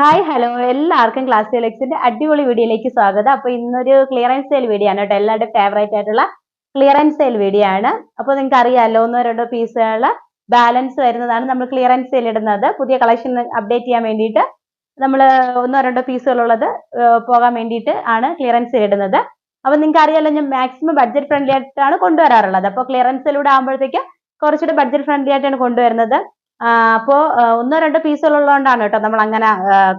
Hi hello എല്ലാവർക്കും class സെലക്സിന്റെ അടിപൊളി വീഡിയോയിലേക്ക് സ്വാഗതം. അപ്പൊ ഇന്നൊരു ക്ലിയറൻസ് സെയിൽ വീഡിയോ ആണ് കേട്ടോ. എല്ലാവരുടെയും ഫേവറേറ്റ് ആയിട്ടുള്ള ക്ലിയറൻസ് സെയിൽ വീഡിയോ ആണ്. അപ്പൊ നിങ്ങൾക്ക് അറിയാമല്ലോ ഒന്നോ രണ്ടോ പീസുകൾ ബാലൻസ് വരുന്നതാണ് നമ്മൾ ക്ലിയറൻസ് സെയിൽ ഇടുന്നത്. പുതിയ കളക്ഷൻ അപ്ഡേറ്റ് ചെയ്യാൻ വേണ്ടിയിട്ട് നമ്മൾ ഒന്നോ രണ്ടോ പീസുകളുള്ളത് പോകാൻ വേണ്ടിയിട്ട് ആണ് ക്ലിയറൻസ് സെയിൽ ഇടുന്നത്. അപ്പൊ നിങ്ങൾക്ക് അറിയാമല്ലോ ഞാൻ മാക്സിമം ബഡ്ജറ്റ് ഫ്രണ്ട്ലി ആയിട്ടാണ് കൊണ്ടുവരാറുള്ളത്. അപ്പോൾ ക്ലിയറൻസിലൂടെ ആകുമ്പോഴത്തേക്ക് കുറച്ചുകൂടി ബഡ്ജറ്റ് ഫ്രണ്ട്ലി ആയിട്ടാണ് കൊണ്ടുവരുന്നത്. അപ്പോൾ ഒന്നോ രണ്ടോ പീസുകളുള്ളതുകൊണ്ടാണ് കേട്ടോ നമ്മൾ അങ്ങനെ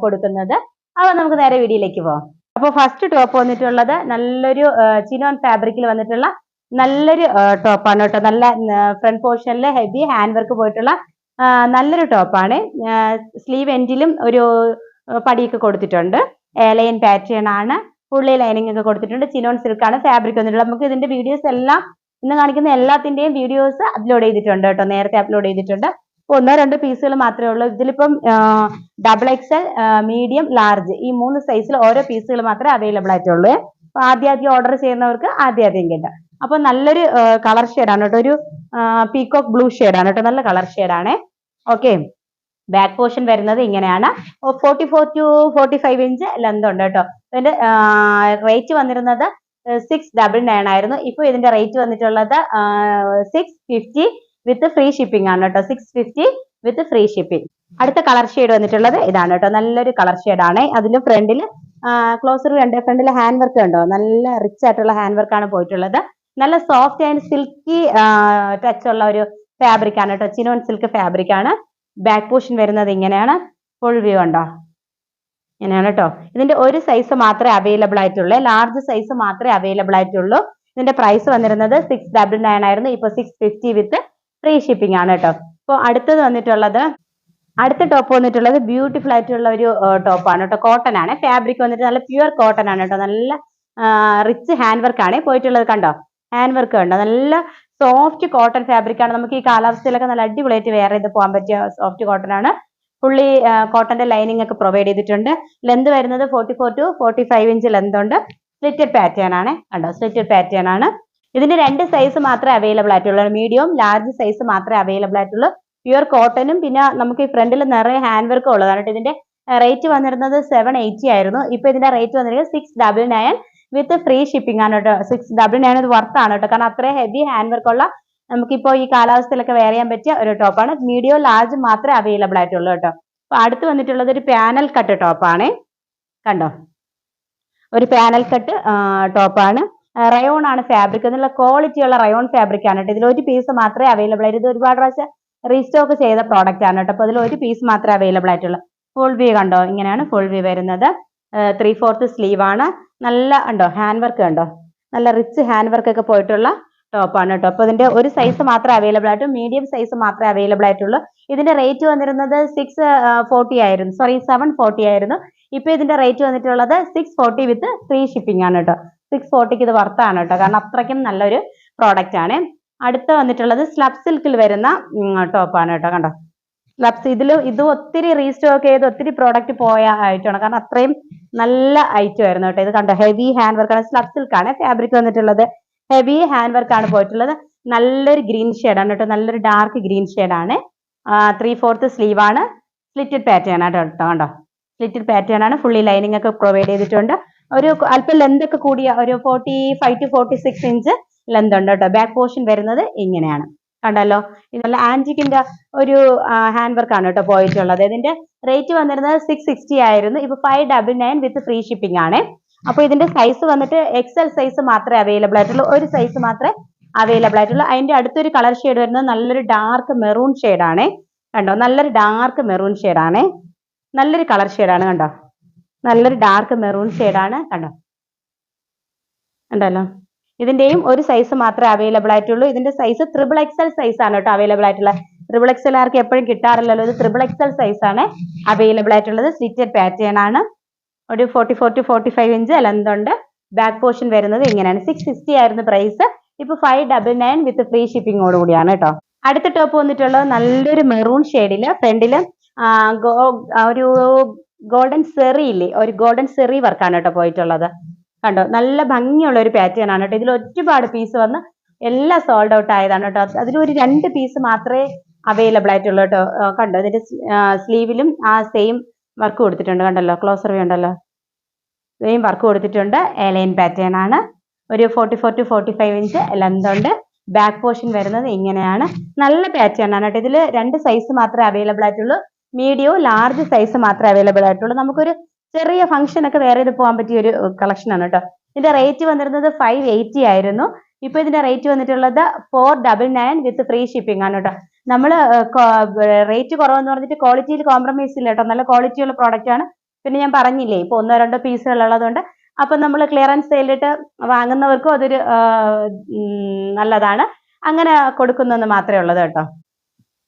കൊടുക്കുന്നത്. അപ്പൊ നമുക്ക് നേരെ വീഡിയോയിലേക്ക് പോവാം. അപ്പോൾ ഫസ്റ്റ് ടോപ്പ് വന്നിട്ടുള്ളത് നല്ലൊരു ചിനോൺ ഫാബ്രിക്കിൽ വന്നിട്ടുള്ള നല്ലൊരു ടോപ്പാണ് കേട്ടോ. നല്ല ഫ്രണ്ട് പോർഷനിൽ ഹെവി ഹാൻഡ് വർക്ക് പോയിട്ടുള്ള നല്ലൊരു ടോപ്പാണ് സ്ലീവ് എൻഡിലും ഒരു പടിയൊക്കെ കൊടുത്തിട്ടുണ്ട്. ലൈൻ പാറ്റേൺ ആണ്. ഫുള്ളി ലൈനിങ് ഒക്കെ കൊടുത്തിട്ടുണ്ട്. ചിനോൺ സിൽക്കാണ് ഫാബ്രിക് വന്നിട്ടുള്ളത്. നമുക്ക് ഇതിന്റെ വീഡിയോസ് എല്ലാം ഇന്ന് കാണിക്കുന്ന എല്ലാത്തിന്റെയും വീഡിയോസ് അപ്ലോഡ് ചെയ്തിട്ടുണ്ട് കേട്ടോ. നേരത്തെ അപ്ലോഡ് ചെയ്തിട്ടുണ്ട്. ഒന്നോ രണ്ടോ പീസുകൾ മാത്രമേ ഉള്ളൂ. ഇതിലിപ്പം ഡബിൾ എക്സൽ മീഡിയം ലാർജ് ഈ മൂന്ന് സൈസിൽ ഓരോ പീസുകൾ മാത്രമേ അവൈലബിൾ ആയിട്ടുള്ളൂ. അപ്പൊ ആദ്യം ആദ്യം ഓർഡർ ചെയ്യുന്നവർക്ക് ആദ്യം ആദ്യം കിട്ടും അപ്പൊ നല്ലൊരു കളർ ആണ് കേട്ടോ. ഒരു പീകോക്ക് ബ്ലൂ ആണ് കേട്ടോ. നല്ല കളർ ആണ്. ഓക്കെ ബാക്ക് പോർഷൻ വരുന്നത് ഇങ്ങനെയാണ്. Forty four to forty five inch length ഉണ്ട് കേട്ടോ. ഇതിന്റെ റേറ്റ് വന്നിരുന്നത് സിക്സ് ഡബിൾ നയൻ ആയിരുന്നു. ഇപ്പൊ ഇതിന്റെ റേറ്റ് വന്നിട്ടുള്ളത് six fifty with free shipping ആണ് കേട്ടോ. Six fifty with free shipping അടുത്ത കളർ ഷെയ്ഡ് വന്നിട്ടുള്ളത് ഇതാണ് കേട്ടോ. നല്ലൊരു കളർ ആണ്. അതിന്റെ ഫ്രണ്ടിൽ ക്ലോസർ ഉണ്ട് ഫ്രണ്ടിൽ ഹാൻഡ് വർക്ക് കണ്ടോ? നല്ല റിച്ച് ആയിട്ടുള്ള ഹാൻഡ് വർക്ക് ആണ് പോയിട്ടുള്ളത്. നല്ല സോഫ്റ്റ് ആൻഡ് സിൽക്കി ടച്ച് ഉള്ള ഒരു ഫാബ്രിക് ആണ് കേട്ടോ. ചിനോൺ സിൽക്ക് ഫാബ്രിക് ആണ്. ബാക്ക് പോർഷൻ വരുന്നത് ഇങ്ങനെയാണ്. ഫുൾ വ്യൂ ഉണ്ടോ ഇങ്ങനെയാണ് കേട്ടോ. ഇതിന്റെ ഒരു സൈസ് മാത്രമേ അവൈലബിൾ ആയിട്ടുള്ളൂ. ലാർജ് സൈസ് മാത്രമേ അവൈലബിൾ ആയിട്ടുള്ളൂ. ഇതിന്റെ പ്രൈസ് വന്നിരുന്നത് സിക്സ് ഡബിൾ നയൻ ആയിരുന്നു. ഇപ്പൊ six fifty with free shipping ആണ് കേട്ടോ. ഇപ്പോൾ അടുത്തത് വന്നിട്ടുള്ളത് അടുത്ത ടോപ്പ് വന്നിട്ടുള്ളത് ബ്യൂട്ടിഫുൾ ആയിട്ടുള്ള ഒരു ടോപ്പാണ് കേട്ടോ. കോട്ടൺ ആണ്. ഫാബ്രിക് വന്നിട്ട് നല്ല പ്യുവർ കോട്ടൺ ആണ് കേട്ടോ. നല്ല റിച്ച് ഹാൻഡ് വർക്ക് ആണ്. പോയിട്ടുള്ളത് കണ്ടോ? ഹാൻഡ് വർക്ക് കണ്ടോ? നല്ല സോഫ്റ്റ് കോട്ടൺ ഫാബ്രിക് ആണ്. നമുക്ക് ഈ കാലാവസ്ഥയിലൊക്കെ നല്ല അടിപൊളിയായിട്ട് വെയർ ചെയ്ത് പോകാൻ പറ്റിയ സോഫ്റ്റ് കോട്ടൺ ആണ്. ഫുള്ളി കോട്ടന്റെ ലൈനിങ് ഒക്കെ പ്രൊവൈഡ് ചെയ്തിട്ടുണ്ട്. ലെന്ത് വരുന്നത് forty four to forty five inch length ഉണ്ട്. സ്ലിറ്റഡ് പാറ്റേൺ ആണ്. കണ്ടോ? സ്ലിറ്റഡ് പാറ്റേൺ ആണ്. ഇതിന്റെ രണ്ട് സൈസ് മാത്രമേ അവൈലബിൾ ആയിട്ടുള്ളൂ. മീഡിയം ലാർജ് സൈസ് മാത്രമേ അവൈലബിൾ ആയിട്ടുള്ളൂ. പ്യുവർ കോട്ടനും പിന്നെ നമുക്ക് ഈ ഫ്രണ്ടിൽ നിറയെ ഹാൻഡ് വർക്കും ഉള്ളതാണ്. കേട്ടോ ഇതിന്റെ റേറ്റ് വന്നിരുന്നത് സെവൻ എയ്റ്റി ആയിരുന്നു. ഇപ്പൊ ഇതിന്റെ റേറ്റ് വന്നിരിക്കുന്നത് six double nine with free shipping ആണ് കേട്ടോ സിക്സ് ഡബിൾ നയൻ ഇത് വർത്ത് ആണ് കേട്ടോ കാരണം അത്രയും ഹെവി ഹാൻഡ് വർക്ക് ഉള്ള നമുക്കിപ്പോ ഈ കാലാവസ്ഥയിലൊക്കെ വെയർ ചെയ്യാൻ പറ്റിയ ഒരു ടോപ്പാണ് മീഡിയോ ലാർജ് മാത്രമേ അവൈലബിൾ ആയിട്ടുള്ളൂ കേട്ടോ അപ്പൊ അടുത്ത് വന്നിട്ടുള്ളത് ഒരു പാനൽ കട്ട് ടോപ്പാണ് കണ്ടോ? ഒരു പാനൽ കട്ട് ടോപ്പാണ് റയോൺ ആണ് ഫാബ്രിക് എന്നുള്ള ക്വാളിറ്റി ഉള്ള റയോൺ ഫാബ്രിക് ആണ് കേട്ടോ. ഇതിൽ ഒരു പീസ് മാത്രമേ അവൈലബിൾ ആയിട്ട് ഇത് ഒരുപാട് പ്രാവശ്യം റീസ്റ്റോക്ക് ചെയ്ത പ്രോഡക്റ്റ് ആണ് കേട്ടോ. അപ്പൊ അതിൽ ഒരു പീസ് മാത്രമേ അവൈലബിൾ ആയിട്ടുള്ളൂ. ഫുൾ വ്യൂ കണ്ടോ? ഇങ്ങനെയാണ് ഫുൾ വ്യൂ വരുന്നത്. ത്രീ ഫോർത്ത് സ്ലീവ് ആണ്. നല്ല ഉണ്ടോ? ഹാൻഡ് വർക്ക് ഉണ്ടോ? നല്ല റിച്ച് ഹാൻഡ് വർക്ക് ഒക്കെ പോയിട്ടുള്ള ടോപ്പാണ് കേട്ടോ. അപ്പൊ ഇതിന്റെ ഒരു സൈസ് മാത്രമേ അവൈലബിൾ ആയിട്ടുള്ളൂ. മീഡിയം സൈസ് മാത്രമേ അവൈലബിൾ ആയിട്ടുള്ളൂ. ഇതിന്റെ റേറ്റ് വന്നിരുന്നത് സിക്സ് ഫോർട്ടി ആയിരുന്നു. സോറി സെവൻ ഫോർട്ടി ആയിരുന്നു. ഇപ്പൊ ഇതിന്റെ റേറ്റ് വന്നിട്ടുള്ളത് six forty with free shipping ആണ് കേട്ടോ. സിക്സ് ഫോർട്ടിക്ക് ഇത് വർത്താണ് കേട്ടോ കാരണം അത്രയ്ക്കും നല്ലൊരു പ്രോഡക്റ്റ് ആണ്. അടുത്ത വന്നിട്ടുള്ളത് സ്ലബ് സിൽക്കിൽ വരുന്ന ടോപ്പാണ് കേട്ടോ കണ്ടോ? സ്ലബ്സ് ഇതിലും ഇത് ഒത്തിരി റീസ്റ്റോക്ക് ചെയ്ത് ഒത്തിരി പ്രോഡക്റ്റ് പോയ ഐറ്റമാണ്. കാരണം അത്രയും നല്ല ഐറ്റം ആയിരുന്നു കേട്ടോ ഇത് കണ്ടോ? ഹെവി ഹാൻഡ് വർക്ക് ആണ്. സ്ലബ് സിൽക്ക് ആണ് ഫാബ്രിക് വന്നിട്ടുള്ളത്. ഹെവി ഹാൻഡ് വർക്ക് ആണ് പോയിട്ടുള്ളത്. നല്ലൊരു ഗ്രീൻ ആണ് കേട്ടോ നല്ലൊരു ഡാർക്ക് ഗ്രീൻ ആണ്. ത്രീ ഫോർത്ത് ആണ്. സ്ലിറ്റഡ് പാറ്റേൺ ആണ് കേട്ടോ കണ്ടോ? സ്ലിറ്റഡ് പാറ്റേൺ ആണ്. ഫുള്ളി ലൈനിങ് ഒക്കെ പ്രൊവൈഡ് ചെയ്തിട്ടുണ്ട്. ഒരു അല്പം ലെന്ത് ഒക്കെ കൂടിയ ഒരു forty five to forty six inch length ഉണ്ട് കേട്ടോ. ബാക്ക് പോർഷൻ വരുന്നത് ഇങ്ങനെയാണ്. കണ്ടല്ലോ? ഇത് നല്ല ആന്റിക്കിന്റെ ഒരു ഹാൻഡ് വർക്ക് ആണ് കേട്ടോ പോയിട്ടുള്ളത്. ഇതിന്റെ റേറ്റ് വന്നിരുന്നത് സിക്സ് സിക്സ്റ്റി ആയിരുന്നു. ഇപ്പൊ five double nine with free shipping ആണ്. അപ്പൊ ഇതിന്റെ സൈസ് വന്നിട്ട് എക്സൽ സൈസ് മാത്രമേ അവൈലബിൾ ആയിട്ടുള്ളൂ. ഒരു സൈസ് മാത്രമേ അവൈലബിൾ ആയിട്ടുള്ളൂ. അതിന്റെ അടുത്തൊരു കളർ ഷെയ്ഡ് വരുന്നത് നല്ലൊരു ഡാർക്ക് മെറൂൺ ആണ്. കണ്ടോ? നല്ലൊരു ഡാർക്ക് മെറൂൺ ആണ്. നല്ലൊരു കളർ ആണ് കണ്ടോ? നല്ലൊരു ഡാർക്ക് മെറൂൺ ആണ് കണ്ടോ? ഉണ്ടല്ലോ ഇതിന്റെയും ഒരു സൈസ് മാത്രമേ അവൈലബിൾ ആയിട്ടുള്ളൂ. ഇതിന്റെ സൈസ് ത്രിബിൾ എക്സൽ സൈസ് ആണ് കേട്ടോ അവൈലബിൾ ആയിട്ടുള്ള. ത്രിബിൾ എക്സൽ ആർക്ക് എപ്പോഴും കിട്ടാറില്ലല്ലോ. ഇത് ത്രിബിൾ എക്സൽ സൈസ് ആണ് അവൈലബിൾ ആയിട്ടുള്ളത്. സ്ലിറ്റഡ് പാറ്റേൺ ആണ്. ഒരു forty four to forty five inch length ഉണ്ട്. ബാക്ക് പോർഷൻ വരുന്നത് ഇങ്ങനെയാണ്. സിക്സ് സിക്സ്റ്റി ആയിരുന്നു പ്രൈസ് ഇപ്പൊ five double nine with free ഷിപ്പിംഗോട് കൂടിയാണ് കേട്ടോ. അടുത്ത ടോപ്പ് വന്നിട്ടുള്ളത് നല്ലൊരു മെറൂൺ ഷെയ്ഡിൽ ഫ്രണ്ടിൽ ഒരു ഗോൾഡൻ സെറി ഇല്ലേ? ഒരു ഗോൾഡൻ സെറി വർക്കാണ് കേട്ടോ പോയിട്ടുള്ളത്. കണ്ടോ? നല്ല ഭംഗിയുള്ള ഒരു പാറ്റേൺ ആണ് കേട്ടോ. ഇതിൽ ഒരുപാട് പീസ് വന്ന് എല്ലാം സോൾഡ് ഔട്ട് ആയതാണ് കേട്ടോ. അതിലൊരു രണ്ട് പീസ് മാത്രമേ അവൈലബിൾ ആയിട്ടുള്ളൂ കേട്ടോ. കണ്ടോ? ഇതിന്റെ സ്ലീവിലും ആ സെയിം വർക്ക് കൊടുത്തിട്ടുണ്ട്. കണ്ടല്ലോ? ക്ലോസർ വ്യൂ ഉണ്ടല്ലോ? സെയിം വർക്ക് കൊടുത്തിട്ടുണ്ട്. എലൈൻ പാറ്റേൺ ആണ്. ഒരു forty four to forty five inch length ഉണ്ട്. ബാക്ക് പോർഷൻ വരുന്നത് ഇങ്ങനെയാണ്. നല്ല പാറ്റേൺ ആണ് കേട്ടോ. ഇതിൽ രണ്ട് സൈസ് മാത്രമേ അവൈലബിൾ ആയിട്ടുള്ളൂ. മീഡിയവും ലാർജ് സൈസ് മാത്രമേ അവൈലബിൾ ആയിട്ടുള്ളൂ. നമുക്കൊരു ചെറിയ ഫംഗ്ഷൻ ഒക്കെ വേറെ ഇത് പോകാൻ പറ്റിയ ഒരു കളക്ഷൻ ആണ് കേട്ടോ. ഇതിന്റെ റേറ്റ് വന്നിരുന്നത് ഫൈവ് എയ്റ്റി ആയിരുന്നു. ഇപ്പൊ ഇതിന്റെ റേറ്റ് വന്നിട്ടുള്ളത് four double nine with free shipping ആണ് കേട്ടോ. നമ്മൾ റേറ്റ് കുറവെന്ന് പറഞ്ഞിട്ട് ക്വാളിറ്റിയിൽ കോംപ്രമൈസ് ഇല്ല കേട്ടോ. നല്ല ക്വാളിറ്റിയുള്ള പ്രോഡക്റ്റ് ആണ്. പിന്നെ ഞാൻ പറഞ്ഞില്ലേ ഇപ്പൊ ഒന്നോ രണ്ടോ പീസുകൾ ഉള്ളതുകൊണ്ട്. അപ്പൊ നമ്മൾ ക്ലിയറൻസ് സെയിലിട്ട് വാങ്ങുന്നവർക്കും അതൊരു നല്ലതാണ്. അങ്ങനെ കൊടുക്കുന്നെന്ന് മാത്രമേ ഉള്ളത് കേട്ടോ.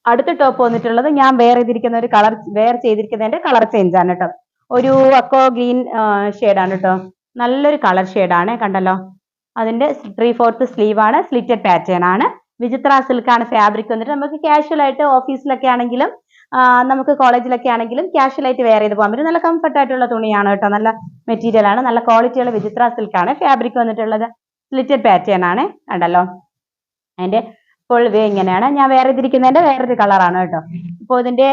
അടുത്ത ടോപ്പ് വന്നിട്ടുള്ളത് ഞാൻ വെയർ ചെയ്തിരിക്കുന്ന ഒരു കളർ വെയർ ചെയ്തിരിക്കുന്നതിന്റെ കളർ ചേഞ്ച് ആണ് കേട്ടോ ഒരു അക്കോ ഗ്രീൻ ആണ് കേട്ടോ നല്ലൊരു കളർ ആണ് കണ്ടല്ലോ? അതിന്റെ ത്രീ ഫോർത്ത് സ്ലീവ് ആണ് സ്ലിറ്റഡ് പാറ്റേൺ ആണ്. വിചിത്ര സിൽക്ക് ആണ് ഫാബ്രിക് വന്നിട്ട് നമുക്ക് കാഷ്വൽ ആയിട്ട് ഓഫീസിലൊക്കെ ആണെങ്കിലും നമുക്ക് കോളേജിലൊക്കെ ആണെങ്കിലും കാഷ്വൽ ആയിട്ട് വെയർ ചെയ്ത് പോകാൻ പറ്റും. നല്ല കംഫർട്ട് ആയിട്ടുള്ള തുണിയാണ് കേട്ടോ നല്ല മെറ്റീരിയൽ ആണ് നല്ല ക്വാളിറ്റിയുള്ള വിചിത്ര സിൽക്കാണ് ഫാബ്രിക് വന്നിട്ടുള്ളത്. സ്ലിറ്റഡ് പാറ്റേൺ ആണ് കണ്ടല്ലോ? അതിന്റെ ഫുൾ വേ ഇങ്ങനെയാണ്. ഞാൻ വേറെ ഇതിരിക്കുന്നതിന്റെ വേറൊരു കളറാണ് കേട്ടോ. ഇപ്പോൾ ഇതിന്റെ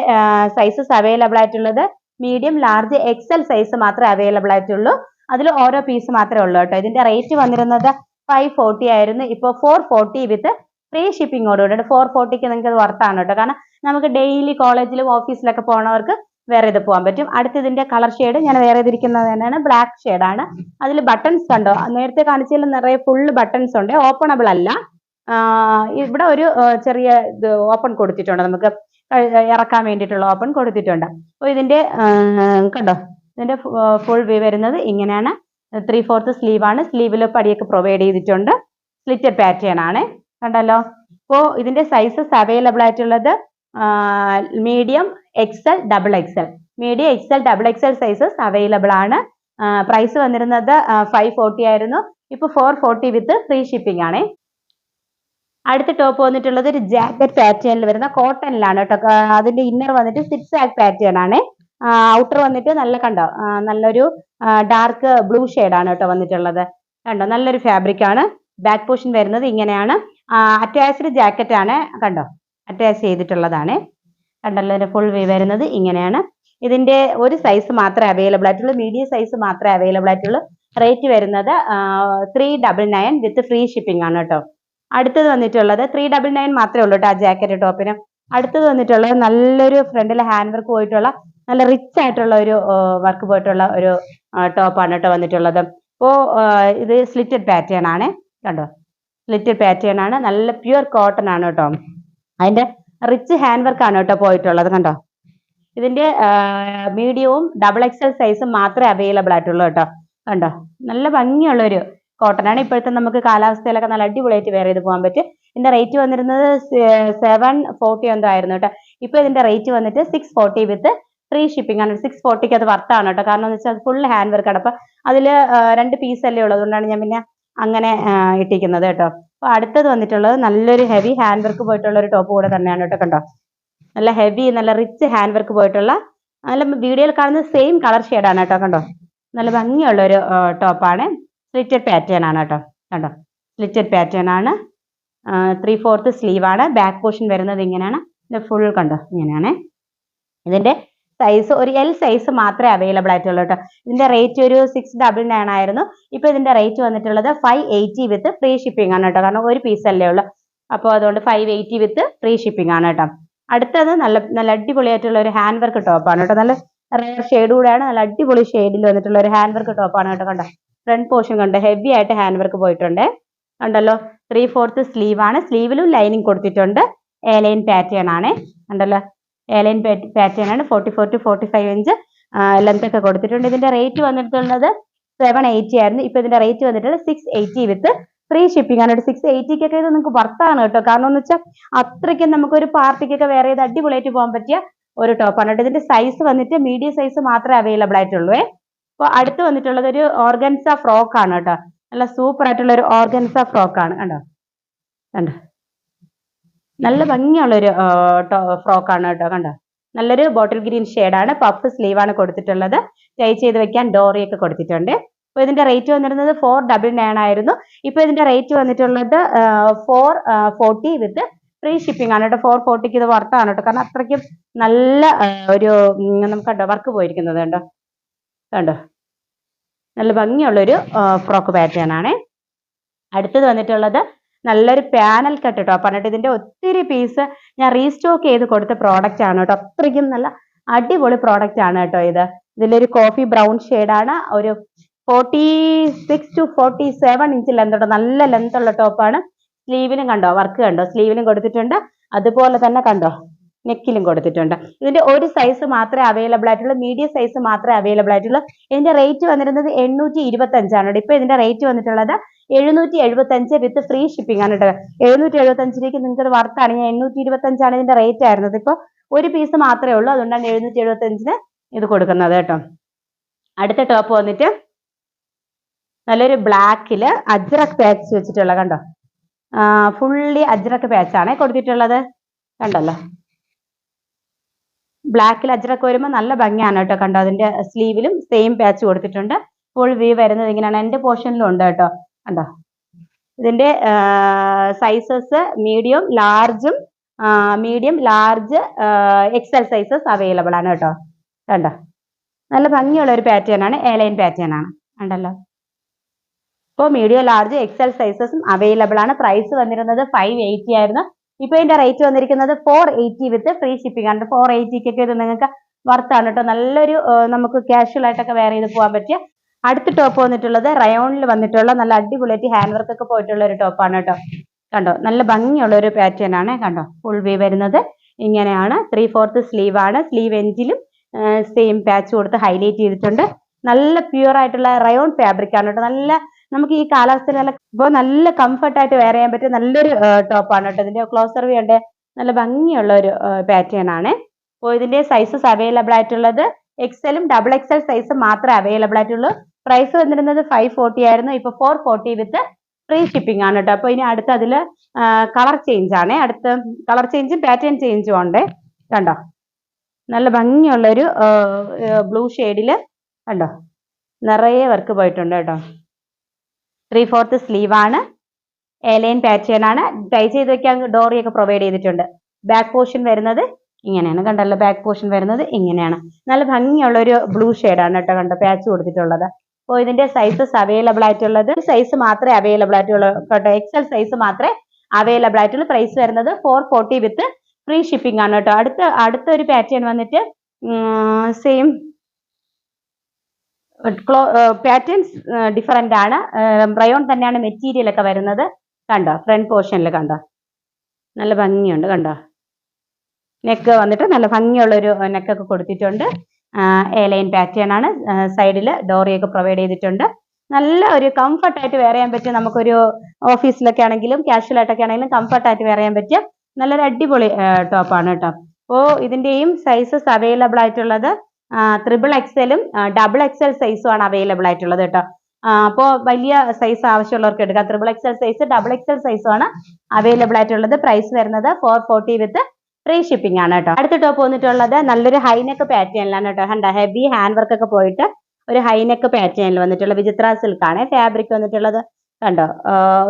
സൈസസ് അവൈലബിൾ ആയിട്ടുള്ളത് മീഡിയം ലാർജ് എക്സൽ സൈസ് മാത്രമേ അവൈലബിൾ ആയിട്ടുള്ളൂ. അതിൽ ഓരോ പീസ് മാത്രമേ ഉള്ളൂ കേട്ടോ. ഇതിന്റെ റേറ്റ് വന്നിരുന്നത് ഫൈവ് ഫോർട്ടി ആയിരുന്നു. ഇപ്പോൾ ഫോർ ഫോർട്ടി വിത്ത് ഫ്രീ ഷിപ്പിങ്ങോടുകൂടി ഫോർ ഫോർട്ടിക്ക് നിങ്ങൾക്ക് ഇത് വർത്താണ് കേട്ടോ. കാരണം നമുക്ക് ഡെയിലി കോളേജിലും ഓഫീസിലൊക്കെ പോകണവർക്ക് വേറെ ഇത് പോകാൻ പറ്റും. അടുത്ത ഇതിന്റെ കളർ ഷെയ്ഡ് ഞാൻ വേറെ ഇതിരിക്കുന്നത് തന്നെയാണ്. ബ്ലാക്ക് ഷെയ്ഡാണ് അതിൽ ബട്ടൺസ് കണ്ടോ? നേരത്തെ കാണിച്ചതിൽ നിറയെ ഫുള്ള് ബട്ടൺസ് ഉണ്ട്. ഓപ്പണബിൾ അല്ല. ഇവിടെ ഒരു ചെറിയ ഇത് ഓപ്പൺ കൊടുത്തിട്ടുണ്ട്. നമുക്ക് ഇറക്കാൻ വേണ്ടിയിട്ടുള്ള ഓപ്പൺ കൊടുത്തിട്ടുണ്ട്. അപ്പോൾ ഇതിന്റെ കണ്ടോ? ഇതിന്റെ ഫുൾ വ്യൂ വരുന്നത് ഇങ്ങനെയാണ്. ത്രീ ഫോർത്ത് സ്ലീവ് ആണ്. സ്ലീവിൽ പടിയൊക്കെ പ്രൊവൈഡ് ചെയ്തിട്ടുണ്ട്. സ്ലിറ്റഡ് പാറ്റേൺ ആണ്. കണ്ടല്ലോ? അപ്പോൾ ഇതിന്റെ സൈസസ് അവൈലബിൾ ആയിട്ടുള്ളത് medium XL double XL medium XL double XL sizes available ആണ്. പ്രൈസ് വന്നിരുന്നത് ഫൈവ് ഫോർട്ടി ആയിരുന്നു. ഇപ്പൊ four forty with free shipping ആണ്. അടുത്ത ടോപ്പ് വന്നിട്ടുള്ളത് ഒരു ജാക്കറ്റ് പാറ്റേണിൽ വരുന്ന കോട്ടണിലാണ് കേട്ടോ. അതിന്റെ ഇന്നർ വന്നിട്ട് സിക്സ് ആക് പാറ്റേൺ ആണ് ഔട്ടർ വന്നിട്ട് നല്ല കണ്ടോ നല്ലൊരു ഡാർക്ക് ബ്ലൂ ആണ് കേട്ടോ വന്നിട്ടുള്ളത്. കണ്ടോ നല്ലൊരു ഫാബ്രിക് ആണ്. ബാക്ക് പോർഷൻ വരുന്നത് ഇങ്ങനെയാണ്. അറ്റാച്ച്ഡ് ജാക്കറ്റ് ആണ് കണ്ടോ അറ്റാച്ച് ചെയ്തിട്ടുള്ളതാണ്. കണ്ടല്ലോ ഫുൾ വ്യൂ വരുന്നത് ഇങ്ങനെയാണ്. ഇതിന്റെ ഒരു സൈസ് മാത്രമേ അവൈലബിൾ ആയിട്ടുള്ളൂ മീഡിയം സൈസ് മാത്രമേ അവൈലബിൾ ആയിട്ടുള്ളൂ. റേറ്റ് വരുന്നത് three double nine with free shipping ആണ് കേട്ടോ. അടുത്തത് വന്നിട്ടുള്ളത് ത്രീ ഡബിൾ നയൻ മാത്രമേ ഉള്ളൂ ആ ജാക്കറ്റ് ടോപ്പിന് അടുത്തത് വന്നിട്ടുള്ളത് നല്ലൊരു ഫ്രണ്ടിൽ ഹാൻഡ് വർക്ക് പോയിട്ടുള്ള നല്ല റിച്ച് ആയിട്ടുള്ള ഒരു വർക്ക് പോയിട്ടുള്ള ഒരു ടോപ്പാണ് കേട്ടോ വന്നിട്ടുള്ളത്. അപ്പോൾ ഇത് സ്ലിറ്റഡ് പാറ്റേൺ ആണ്. കണ്ടോ? സ്ലിറ്റഡ് പാറ്റേൺ ആണ്. നല്ല പ്യുവർ കോട്ടൺ ആണ് കേട്ടോ അതിന്റെ റിച്ച് ഹാൻഡ് വർക്ക് ആണ് കേട്ടോ പോയിട്ടുള്ളത്. കണ്ടോ? ഇതിന്റെ മീഡിയവും ഡബിൾ എക്സൽ സൈസും മാത്രമേ അവൈലബിൾ ആയിട്ടുള്ളൂ കേട്ടോ കണ്ടോ? നല്ല ഭംഗിയുള്ള ഒരു കോട്ടൺ ആണ് ഇപ്പോഴത്തെ നമുക്ക് കാലാവസ്ഥയിലൊക്കെ നല്ല അടിപൊളിയായിട്ട് വെയർ ചെയ്ത് പോകാൻ പറ്റും. ഇതിന്റെ റേറ്റ് വന്നിരുന്നത് സെവൻ ഫോർട്ടി എന്തോ ആയിരുന്നു കേട്ടോ. ഇപ്പൊ ഇതിന്റെ റേറ്റ് വന്നിട്ട് six forty with free shipping ആണ്. സിക്സ് ഫോർട്ടിക്ക് അത് വർത്താണ് കേട്ടോ. കാരണം എന്ന് വെച്ചാൽ ഫുൾ ഹാൻഡ് വർക്ക് ആണ്. അപ്പൊ അതിൽ രണ്ട് പീസ് അല്ലേ ഉള്ളൂ. അതുകൊണ്ടാണ് ഞാൻ പിന്നെ അങ്ങനെ ഇട്ടിരിക്കുന്നത് കേട്ടോ. അപ്പൊ അടുത്തത് വന്നിട്ടുള്ളത് നല്ലൊരു ഹെവി ഹാൻഡ് വർക്ക് പോയിട്ടുള്ള ഒരു ടോപ്പ് കൂടെ തന്നെയാണ് കേട്ടോ കണ്ടോ. നല്ല ഹെവി നല്ല റിച്ച് ഹാൻഡ് വർക്ക് പോയിട്ടുള്ള നല്ല വീഡിയോയിൽ കാണുന്ന സെയിം കളർ ആണ് കേട്ടോ കണ്ടോ. നല്ല ഭംഗിയുള്ള ഒരു ടോപ്പാണ് സ്ലിറ്റഡ് പാറ്റേൺ ആണ് കേട്ടോ. കണ്ടോ? സ്ലിറ്റഡ് പാറ്റേൺ ആണ്. ത്രീ ഫോർത്ത് സ്ലീവ് ആണ്. ബാക്ക് പോർഷൻ വരുന്നത് ഇങ്ങനെയാണ്. ഇത് ഫുൾ കണ്ടോ? ഇങ്ങനെയാണ്. ഇതിന്റെ സൈസ് ഒരു എൽ സൈസ് മാത്രമേ അവൈലബിൾ ആയിട്ടുള്ളൂ കേട്ടോ. ഇതിന്റെ റേറ്റ് ഒരു സിക്സ് ഡബിൾ നയൻ ആയിരുന്നു. ഇപ്പൊ ഇതിന്റെ റേറ്റ് വന്നിട്ടുള്ളത് five eighty with free shipping ആണ് കേട്ടോ. കാരണം ഒരു പീസ് അല്ലേ ഉള്ളൂ. അപ്പോൾ അതുകൊണ്ട് five eighty with free shipping ആണ് കേട്ടോ. അടുത്തത് നല്ല നല്ല അടിപൊളിയായിട്ടുള്ള ഒരു ഹാൻഡ് വർക്ക് ടോപ്പാണ് കേട്ടോ. നല്ല റെയർ ഷെയ്ഡ് കൂടെയാണ്. നല്ല അടിപൊളി ഷെയ്ഡിൽ വന്നിട്ടുള്ള ഒരു ഹാൻഡ് വർക്ക് ടോപ്പാണ് കേട്ടോ. കണ്ടോ? ഫ്രണ്ട് പോർഷൻ കണ്ടോ? ഹെവി ആയിട്ട് ഹാൻഡ് വർക്ക് പോയിട്ടുണ്ട്. കണ്ടല്ലോ? ത്രീ ഫോർത്ത് സ്ലീവ് ആണ്. സ്ലീവിലും ലൈനിങ് കൊടുത്തിട്ടുണ്ട്. എ ലൈൻ പാറ്റേൺ ആണ്. കണ്ടല്ലോ? എ ലൈൻ പാറ്റേൺ ആണ്. Forty four to forty five inch length ഒക്കെ കൊടുത്തിട്ടുണ്ട്. ഇതിന്റെ റേറ്റ് വന്നിട്ടുള്ളത് സെവൻ എയ്റ്റി ആയിരുന്നു. ഇപ്പൊ ഇതിന്റെ റേറ്റ് വന്നിട്ടുള്ളത് six eighty with free shipping ആണ്. സിക്സ് എയ്റ്റിക്കൊക്കെ ഇത് നിങ്ങൾക്ക് വർത്താണ് കേട്ടോ. കാരണം എന്ന് വെച്ചാൽ അത്രയ്ക്കും നമുക്കൊരു പാർട്ടിക്കൊക്കെ വേറെ ചെയ്ത് അടിപൊളിയായിട്ട് പോകാൻ പറ്റിയ ഒരു ടോപ്പാണ് കേട്ടോ. ഇതിന്റെ സൈസ് വന്നിട്ട് മീഡിയം സൈസ് മാത്രമേ അവൈലബിൾ ആയിട്ടുള്ളൂ. അപ്പോൾ അടുത്ത് വന്നിട്ടുള്ളത് ഒരു ഓർഗൻസ ഫ്രോക്ക് ആണ് കേട്ടോ. നല്ല സൂപ്പർ ആയിട്ടുള്ള ഒരു ഓർഗൻസ ഫ്രോക്ക് ആണ് കണ്ടോ? കണ്ടോ? നല്ല ഭംഗിയുള്ള ഒരു ഫ്രോക്ക് ആണ് കേട്ടോ കണ്ടോ? നല്ലൊരു ബോട്ടിൽ ഗ്രീൻ ആണ് പഫ് സ്ലീവ് ആണ് കൊടുത്തിട്ടുള്ളത്. ടൈ ചെയ്ത് വെക്കാൻ ഡോറിയൊക്കെ കൊടുത്തിട്ടുണ്ട്. അപ്പോൾ ഇതിന്റെ റേറ്റ് വന്നിരുന്നത് ഫോർ ഡബിൾ നയൻ ആയിരുന്നു. ഇപ്പോൾ ഇതിന്റെ റേറ്റ് വന്നിട്ടുള്ളത് four forty with free shipping ആണ് കേട്ടോ. ഫോർ ഫോർട്ടിക്ക് ഇത് വർത്താണ് കേട്ടോ. കാരണം അത്രയ്ക്കും നല്ല ഒരു നമുക്ക് കണ്ടോ വർക്ക് പോയിരിക്കുന്നത് കണ്ടോ? കണ്ടോ? നല്ല ഭംഗിയുള്ളൊരു ഫ്രോക്ക് പാറ്റേൺ ആണ്. അടുത്തത് വന്നിട്ടുള്ളത് നല്ലൊരു പാനൽ കട്ട് കേട്ടോ പറഞ്ഞിട്ട് ഇതിന്റെ ഒത്തിരി പീസ് ഞാൻ റീസ്റ്റോക്ക് ചെയ്ത് കൊടുത്ത പ്രോഡക്റ്റ് ആണ് കേട്ടോ. അത്രയ്ക്കും നല്ല അടിപൊളി പ്രോഡക്റ്റ് ആണ് കേട്ടോ ഇത്. ഇതിലൊരു കോഫി ബ്രൗൺ ആണ്. ഒരു forty six to forty seven inch length ഉണ്ട് നല്ല ലെന്ത് ഉള്ള ടോപ്പാണ് സ്ലീവിനും കണ്ടോ? വർക്ക് കണ്ടോ? സ്ലീവിനും കൊടുത്തിട്ടുണ്ട്. അതുപോലെ തന്നെ കണ്ടോ? നെക്കിലും കൊടുത്തിട്ടുണ്ട്. ഇതിന്റെ ഒരു സൈസ് മാത്രമേ അവൈലബിൾ ആയിട്ടുള്ളൂ. മീഡിയം സൈസ് മാത്രമേ അവൈലബിൾ ആയിട്ടുള്ളൂ. ഇതിന്റെ റേറ്റ് വന്നിരുന്നത് എണ്ണൂറ്റി ഇരുപത്തി അഞ്ചാണ് കേട്ടോ. ഇപ്പൊ ഇതിന്റെ റേറ്റ് വന്നിട്ടുള്ളത് എഴുന്നൂറ്റി എഴുപത്തി അഞ്ച് വിത്ത് ഫ്രീ ഷിപ്പിംഗ് ആണ് കേട്ടോ. എഴുന്നൂറ്റി എഴുപത്തി അഞ്ചിലേക്ക് നിങ്ങൾക്ക് വർത്താണ് ഞാൻ എണ്ണൂറ്റി ഇരുപത്തി അഞ്ചാണ് ഇതിന്റെ റേറ്റ് ആയിരുന്നത്. ഇപ്പൊ ഒരു പീസ് മാത്രമേ ഉള്ളൂ. അതുകൊണ്ടാണ് എഴുന്നൂറ്റി എഴുപത്തി അഞ്ചിന് ഇത് കൊടുക്കുന്നത് കേട്ടോ. അടുത്ത ടോപ്പ് വന്നിട്ട് നല്ലൊരു ബ്ലാക്കിൽ അജ്രക് പാച്ച് വെച്ചിട്ടുള്ള കണ്ടോ? ഫുള്ളി അജ്രക് പാച്ചാണ് കൊടുത്തിട്ടുള്ളത്. കണ്ടല്ലോ. ബ്ലാക്കിൽ അജ്രക്ക് വരുമ്പോൾ നല്ല ഭംഗിയാണ് കേട്ടോ കണ്ടോ? അതിന്റെ സ്ലീവിലും സെയിം പാച്ച് കൊടുത്തിട്ടുണ്ട്. ഫുൾ വി വരുന്നത് ഇങ്ങനെയാണ്. എന്റെ പോർഷനിലും ഉണ്ട് കേട്ടോ. കണ്ടോ? ഇതിന്റെ sizes medium ലാർജും medium large XL sizes available ആണ് കേട്ടോ. കണ്ടോ? നല്ല ഭംഗിയുള്ള ഒരു പാറ്റേൺ ആണ്. എലൈൻ പാറ്റേൺ ആണ്. കണ്ടല്ലോ? ഇപ്പോൾ മീഡിയം ലാർജ് എക്സൽ സൈസസും അവൈലബിൾ ആണ്. പ്രൈസ് വന്നിരുന്നത് ഫൈവ് എയ്റ്റി ആയിരുന്നു. ഇപ്പൊ ഇതിന്റെ റേറ്റ് വന്നിരിക്കുന്നത് four eighty with free shipping ആണ്. ഫോർ എയ്റ്റിക്കൊക്കെ ഇത് നിങ്ങൾക്ക് വർത്താണ് കേട്ടോ നല്ലൊരു നമുക്ക് കാഷ്വൽ ആയിട്ടൊക്കെ വെയർ ചെയ്ത് പോകാൻ പറ്റിയ അടുത്ത ടോപ്പ് വന്നിട്ടുള്ളത് റയോണിൽ വന്നിട്ടുള്ള നല്ല അടിപൊളിയായിട്ട് ഹാൻഡ് വർക്ക് ഒക്കെ പോയിട്ടുള്ള ഒരു ടോപ്പാണ് കേട്ടോ കണ്ടോ? നല്ല ഭംഗിയുള്ള ഒരു പാറ്റേൺ ആണ്. കണ്ടോ? ഫുൾ വി വരുന്നത് ഇങ്ങനെയാണ്. ത്രീ ഫോർത്ത് സ്ലീവ് ആണ്. സ്ലീവ് എഞ്ചിലും സെയിം പാച്ച് കൊടുത്ത് ഹൈലൈറ്റ് ചെയ്തിട്ടുണ്ട്. നല്ല പ്യുവർ ആയിട്ടുള്ള റയോൺ ഫാബ്രിക് ആണ് കേട്ടോ നല്ല നമുക്ക് ഈ കാലാവസ്ഥയിൽ നല്ല ഇപ്പോൾ നല്ല കംഫർട്ടായിട്ട് വെയർ ചെയ്യാൻ പറ്റിയ നല്ലൊരു ടോപ്പാണ് കേട്ടോ. ഇതിന്റെ ക്ലോസർ വ്യൂ നല്ല ഭംഗിയുള്ള ഒരു പാറ്റേൺ ആണ്. അപ്പോൾ ഇതിന്റെ സൈസസ് അവൈലബിൾ ആയിട്ടുള്ളത് എക്സലും ഡബിൾ എക്സൽ സൈസ് മാത്രമേ അവൈലബിൾ ആയിട്ടുള്ളൂ. പ്രൈസ് വന്നിരുന്നത് ഫൈവ് ഫോർട്ടി ആയിരുന്നു. ഇപ്പൊ four forty with free shipping ആണ് കേട്ടോ. അപ്പോൾ ഇനി അടുത്ത അതിൽ കളർ ചേഞ്ച് ആണ്. അടുത്ത കളർ ചേഞ്ചും പാറ്റേൺ ചേഞ്ചും ഉണ്ട്. കണ്ടോ? നല്ല ഭംഗിയുള്ള ഒരു ബ്ലൂ ഷെയ്ഡിൽ കണ്ടോ? നിറയെ വർക്ക് പോയിട്ടുണ്ട് കേട്ടോ. ത്രീ ഫോർത്ത് സ്ലീവ് ആണ്. എലൈൻ പാറ്റേൺ ആണ്. ടൈ ചെയ്ത് വെക്കാൻ ഡോറിയൊക്കെ പ്രൊവൈഡ് ചെയ്തിട്ടുണ്ട്. ബാക്ക് പോർഷൻ വരുന്നത് ഇങ്ങനെയാണ്. കണ്ടല്ലോ ബാക്ക് പോർഷൻ വരുന്നത് ഇങ്ങനെയാണ്. നല്ല ഭംഗിയുള്ള ഒരു ബ്ലൂ ആണ് കേട്ടോ കണ്ടോ പാച്ച് കൊടുത്തിട്ടുള്ളത്. അപ്പോൾ ഇതിന്റെ സൈസസ് അവൈലബിൾ ആയിട്ടുള്ളത് സൈസ് മാത്രമേ അവൈലബിൾ ആയിട്ടുള്ളൂ കേട്ടോ. എക്സൽ സൈസ് മാത്രമേ അവൈലബിൾ ആയിട്ടുള്ളൂ പ്രൈസ് വരുന്നത് four forty with free shipping ആണ് കേട്ടോ. അടുത്ത അടുത്തൊരു പാറ്റേൺ വന്നിട്ട് സെയിം ക്ലോ പാറ്റേൺസ് ആണ്. റയോൺ തന്നെയാണ് മെറ്റീരിയൽ ഒക്കെ വരുന്നത്. കണ്ടോ? ഫ്രണ്ട് പോർഷനിൽ കണ്ടോ? നല്ല ഭംഗിയുണ്ട് കണ്ടോ? നെക്ക് വന്നിട്ട് നല്ല ഭംഗിയുള്ള ഒരു നെക്കൊക്കെ കൊടുത്തിട്ടുണ്ട്. എലൈൻ പാറ്റേൺ ആണ്. സൈഡിൽ ഡോറിയൊക്കെ പ്രൊവൈഡ് ചെയ്തിട്ടുണ്ട്. നല്ല ഒരു കംഫർട്ടായിട്ട് വെയർ ചെയ്യാൻ പറ്റിയ നമുക്കൊരു ഓഫീസിലൊക്കെ ആണെങ്കിലും കാഷ്വൽ ആയിട്ടൊക്കെ ആണെങ്കിലും കംഫർട്ടായിട്ട് വെയർ ചെയ്യാൻ പറ്റിയ നല്ലൊരു അടിപൊളി ടോപ്പാണ് കേട്ടോ. അപ്പോൾ ഇതിന്റെയും സൈസസ് അവൈലബിൾ ആയിട്ടുള്ളത് ത്രിബിൾ എക്സലും ഡബിൾ എക്സൽ സൈസും ആണ് അവൈലബിൾ ആയിട്ടുള്ളത് കേട്ടോ. അപ്പോൾ വലിയ സൈസ് ആവശ്യമുള്ളവർക്ക് എടുക്കാം. Triple XL size double XL സൈസും ആണ് അവൈലബിൾ ആയിട്ടുള്ളത്. പ്രൈസ് വരുന്നത് four forty with free shipping ആണ് കേട്ടോ. അടുത്ത ടോപ്പ് വന്നിട്ടുള്ളത് നല്ലൊരു ഹൈനെക്ക് പാറ്റേണിലാണ് കേട്ടോ. കണ്ട ഹെവി ഹാൻഡ് വർക്ക് ഒക്കെ പോയിട്ട് ഒരു ഹൈനെക്ക് പാറ്റേണിൽ വന്നിട്ടുള്ള വിചിത്ര സിൽക്ക് ആണ്. ഫാബ്രിക് വന്നിട്ടുള്ളത് കണ്ടോ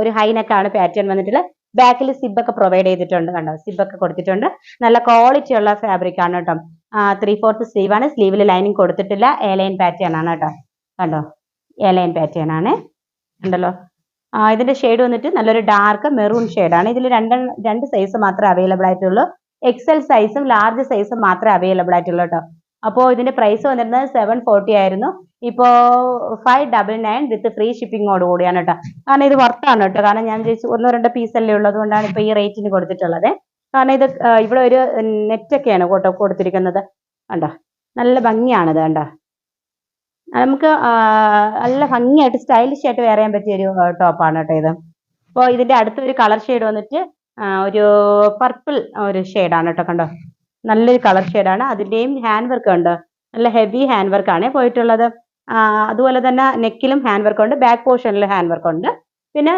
ഒരു ഹൈനെക്കാണ് പാറ്റേൺ വന്നിട്ടുള്ളത്. ബാക്കിൽ സിബ് ഒക്കെ പ്രൊവൈഡ് ചെയ്തിട്ടുണ്ട് കണ്ടോ സിബ് ഒക്കെ കൊടുത്തിട്ടുണ്ട്. നല്ല ക്വാളിറ്റി ഉള്ള ഫാബ്രിക് ആണ് കേട്ടോ. ത്രീ ഫോർത്ത് സ്ലീവ് ആണ്. സ്ലീവിൽ ലൈനിങ് കൊടുത്തിട്ടില്ല. എ ലൈൻ പാറ്റേൺ ആണ് കേട്ടോ. കണ്ടോ? എ ലൈൻ പാറ്റേൺ ആണ്. ഉണ്ടല്ലോ ഇതിന്റെ ഷെയ്ഡ് വന്നിട്ട് നല്ലൊരു ഡാർക്ക് മെറൂൺ ആണ്. ഇതിൽ രണ്ട് രണ്ട് സൈസ് മാത്രമേ അവൈലബിൾ ആയിട്ടുള്ളൂ. എക്സൽ സൈസും ലാർജ് സൈസും മാത്രമേ അവൈലബിൾ ആയിട്ടുള്ളൂ കേട്ടോ. അപ്പോൾ ഇതിന്റെ പ്രൈസ് വന്നിരുന്നത് സെവൻ ഫോർട്ടി ആയിരുന്നു. ഇപ്പോൾ five double nine with free ഷിപ്പിങ്ങോട് കൂടിയാണ് കേട്ടോ. കാരണം ഇത് വർത്താണ് കേട്ടോ. കാരണം ഞാൻ ചോദിച്ചു ഒന്നോ രണ്ടോ പീസ് അല്ലേ ഉള്ളത് കൊണ്ടാണ് ഇപ്പോൾ ഈ റേറ്റിന് കൊടുത്തിട്ടുള്ളത്. കാരണം ഇത് ഇവിടെ ഒരു നെറ്റൊക്കെയാണ് കേട്ടോ കൊടുത്തിരിക്കുന്നത്. കണ്ടോ? നല്ല ഭംഗിയാണിത് കണ്ടോ? നമുക്ക് നല്ല ഭംഗിയായിട്ട് സ്റ്റൈലിഷ് ആയിട്ട് ചെയ്യാൻ പറ്റിയ ഒരു ടോപ്പാണ് കേട്ടോ ഇത്. അപ്പോൾ ഇതിന്റെ അടുത്തൊരു കളർ ഷെയ്ഡ് വന്നിട്ട് ഒരു പർപ്പിൾ ഒരു ഷെയ്ഡാണ് കേട്ടോ കണ്ടോ? നല്ലൊരു കളർ ഷെയ്ഡാണ് അതിന്റെയും ഹാൻഡ് വർക്ക് ഉണ്ട് നല്ല ഹെവി ഹാൻഡ് വർക്കാണ് പോയിട്ടുള്ളത്. അതുപോലെ തന്നെ നെക്കിലും ഹാൻഡ് വർക്ക് ഉണ്ട് ബാക്ക് പോർഷനിൽ ഹാൻഡ് വർക്ക് ഉണ്ട്. പിന്നെ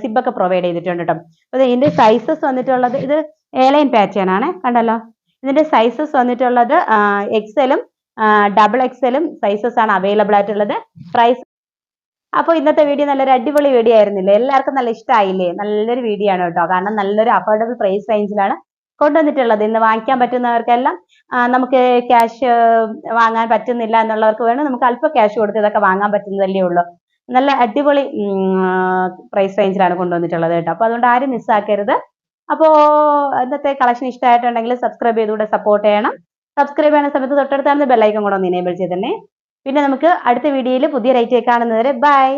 സിബൊക്കെ പ്രൊവൈഡ് ചെയ്തിട്ടുണ്ട് കേട്ടോ അപ്പോൾ ഇതിന്റെ സൈസസ് വന്നിട്ടുള്ളത് ഇത് എയർലൈൻ പാറ്റേൺ ആണ് കണ്ടല്ലോ? ഇതിന്റെ സൈസസ് വന്നിട്ടുള്ളത് എക്സലും ഡബിൾ എക്സലും സൈസസ് ആണ് അവൈലബിൾ ആയിട്ടുള്ളത്. പ്രൈസ് അപ്പോൾ ഇന്നത്തെ വീഡിയോ നല്ലൊരു അടിപൊളി വീഡിയോ ആയിരുന്നില്ലേ? എല്ലാവർക്കും നല്ല ഇഷ്ടമായില്ലേ നല്ലൊരു വീഡിയോ ആണ് കേട്ടോ കാരണം നല്ലൊരു അഫോർഡബിൾ പ്രൈസ് റേഞ്ചിലാണ് കൊണ്ടുവന്നിട്ടുള്ളത്. ഇന്ന് വാങ്ങിക്കാൻ പറ്റുന്നവർക്കെല്ലാം നമുക്ക് ക്യാഷ് വാങ്ങാൻ പറ്റുന്നില്ല എന്നുള്ളവർക്ക് വേണം നമുക്ക് അല്പം ക്യാഷ് കൊടുത്ത് ഇതൊക്കെ വാങ്ങാൻ പറ്റുന്നതല്ലേ ഉള്ളൂ. നല്ല അടിപൊളി പ്രൈസ് റേഞ്ചിലാണ് കൊണ്ടുവന്നിട്ടുള്ളത് കേട്ടോ. അപ്പോൾ അതുകൊണ്ട് ആരും മിസ്സാക്കരുത് അപ്പോൾ ഇന്നത്തെ കളക്ഷൻ ഇഷ്ടമായിട്ടുണ്ടെങ്കിൽ സബ്സ്ക്രൈബ് ചെയ്തുകൂടെ സപ്പോർട്ട് ചെയ്യണം. സബ്സ്ക്രൈബ് ചെയ്യുന്ന സമയത്ത് തൊട്ടടുത്താണ് ബെല്ലൈക്കൺ കൂടെ ഒന്ന് എനേബിൾ ചെയ്തന്നെ പിന്നെ നമുക്ക് അടുത്ത വീഡിയോയിൽ പുതിയ റേറ്റ് കാണുന്നവരെ ബൈ